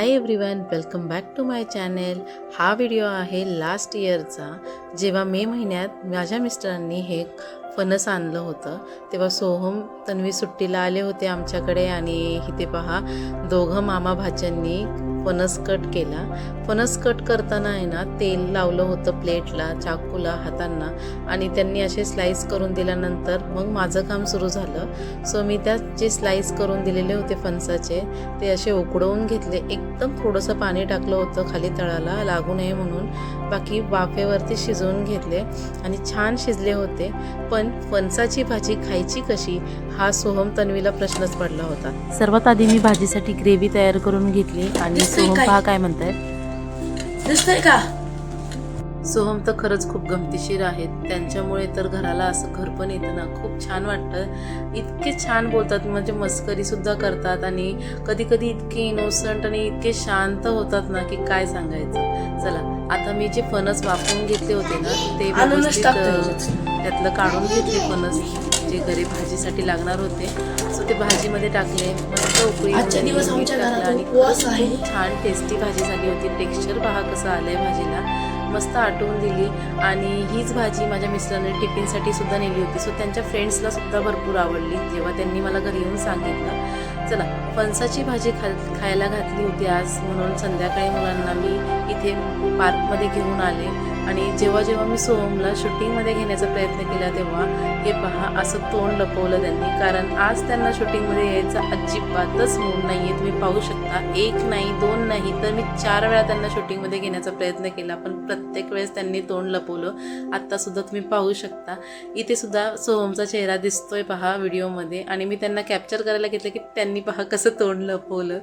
Hi everyone welcome back to my channel हा video आहे last इयरचा जेव्हा मे महिन्यात माझ्या मिस्टरांनी हे फणस आणलं होतं तेव्हा सोहम तन्वी सुट्टीला आले होते आमच्याकडे आणि इथे पहा दोघं मामा भाच्यांनी फणस कट केला. फणस कट करताना आहे ना तेल लावलं होतं प्लेटला चाकूला हातांना. आणि त्यांनी असे स्लाईस करून दिल्यानंतर मग माझं काम सुरू झालं. सो मी त्यात जे स्लाईस करून दिलेले होते फणसाचे ते असे उकडवून घेतले. एकदम थोडंसं पाणी टाकलं होतं खाली तळाला लागू नये म्हणून. बाकी वाफेवरती शिजवून घेतले आणि छान शिजले होते. पण फणसाची भाजी खायची कशी हा सोहम तन्वीला प्रश्नच पडला होता. सर्वात आधी मी भाजीसाठी ग्रेव्ही तयार करून घेतली आणि सोहम काय? पहा काय म्हणतायत. दिसतंय का? सोहम तर खरंच खूप गमतीशीर आहेत. त्यांच्यामुळे तर घराला असं घर पण येतं ना. खूप छान वाटतं. इतके छान बोलतात म्हणजे मस्करी सुद्धा करतात आणि कधी कधी इतके इनोसंट आणि इतके शांत होतात ना की काय सांगायचं. चला आता मी जे फणस वापरून घेतले होते ना ते त्यातलं काढून घेतले फणस जे घरी भाजीसाठी लागणार होते. सो ते भाजीमध्ये टाकले मस्त उकळी टाकलं आणि आहे. खूप छान टेस्टी भाजी झाली होती. टेक्स्चर पहा कसं आलंय भाजीला. मस्त आटवून दिली. आणि हीच भाजी माझ्या मिस्टरांनी टिफिनसाठी सुद्धा नेली होती. सो त्यांच्या फ्रेंड्सला सुद्धा भरपूर आवडली जेव्हा त्यांनी मला घरी येऊन सांगितलं. चला फणसाची भाजी खा खायला घातली होती आज. म्हणून संध्याकाळी मुलांना मी इथे पार्कमध्ये घेऊन आले. आणि जेव्हा जेव्हा मी सोहमला शूटिंगमध्ये घेण्याचा प्रयत्न केला तेव्हा हे पहा असं तोंड लपवलं त्यांनी. कारण आज त्यांना शूटिंगमध्ये यायचा अजिबातच मूड नाही आहे तुम्ही पाहू शकता एक नाही दोन नाही तर मी चार वेळा त्यांना शूटिंगमध्ये घेण्याचा प्रयत्न केला पण प्रत्येक वेळेस त्यांनी तोंड लपवलं. आत्तासुद्धा तुम्ही पाहू शकता. इथे सुद्धा सोहमचा चेहरा दिसतोय पहा व्हिडिओमध्ये. आणि मी त्यांना कॅप्चर करायला घेतलं की त्यांनी पहा कसं तोंड लपवलं.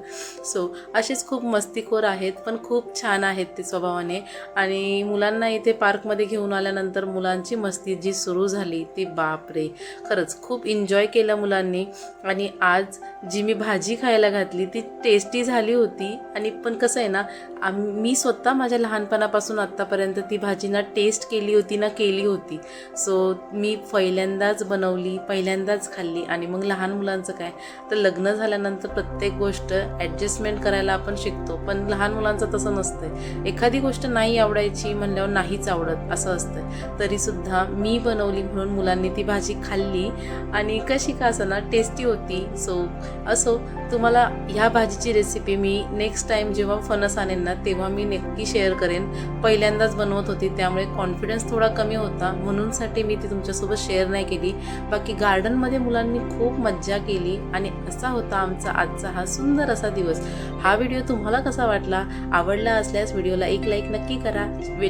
सो असेच खूप मस्तीखोर आहेत पण खूप छान आहेत ते स्वभावाने. आणि मुलांना इथे पार्कमध्ये घेऊन आल्यानंतर मुलांची मस्ती जी सुरू झाली ती बापरे. खरंच खूप एन्जॉय केलं मुलांनी. आणि आज जी मी भाजी खायला घातली ती टेस्टी झाली होती. आणि पण कसं आहे ना आम मी स्वतः माझ्या लहानपणापासून आत्तापर्यंत ती भाजी ना टेस्ट केली होती ना केली होती. सो मी पहिल्यांदाच बनवली पहिल्यांदाच खाल्ली. आणि मग लहान मुलांचं काय? तर लग्न झाल्यानंतर प्रत्येक गोष्ट ॲडजस्टमेंट करायला आपण शिकतो. पण लहान मुलांचं तसं नसतं एखादी गोष्ट नाही आवडायची म्हणल्यावर नाहीच आवडत असं असतं. तरीसुद्धा मी बनवली म्हणून मुलांनी ती भाजी खाल्ली आणि कशी का असं ना टेस्टी होती. सो असो तुम्हाला ह्या भाजीची रेसिपी मी नेक्स्ट टाईम जेव्हा फणस आणेन ना तेव्हा मी नक्की शेअर करेन. पहिल्यांदाच बनवत होती त्यामुळे कॉन्फिडन्स थोडा कमी होता. म्हणूनसाठी मी ती तुमच्यासोबत शेअर नाही केली. बाकी गार्डनमध्ये मुलांनी खूप मज्जा केली आणि असा होता आमचा आजचा हा सुंदर असा दिवस. हा व्हिडिओ तुम्हाला कसा वाटला? आवडला असल्यास व्हिडिओला एक लाईक नक्की करा.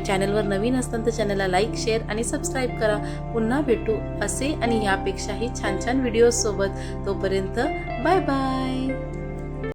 चॅनल चॅनलवर नवीन असताना तर चॅनलला लाईक शेअर आणि सबस्क्राईब करा. पुन्हा भेटू असे आणि यापेक्षाही छान छान व्हिडिओसोबत. तोपर्यंत बाय बाय.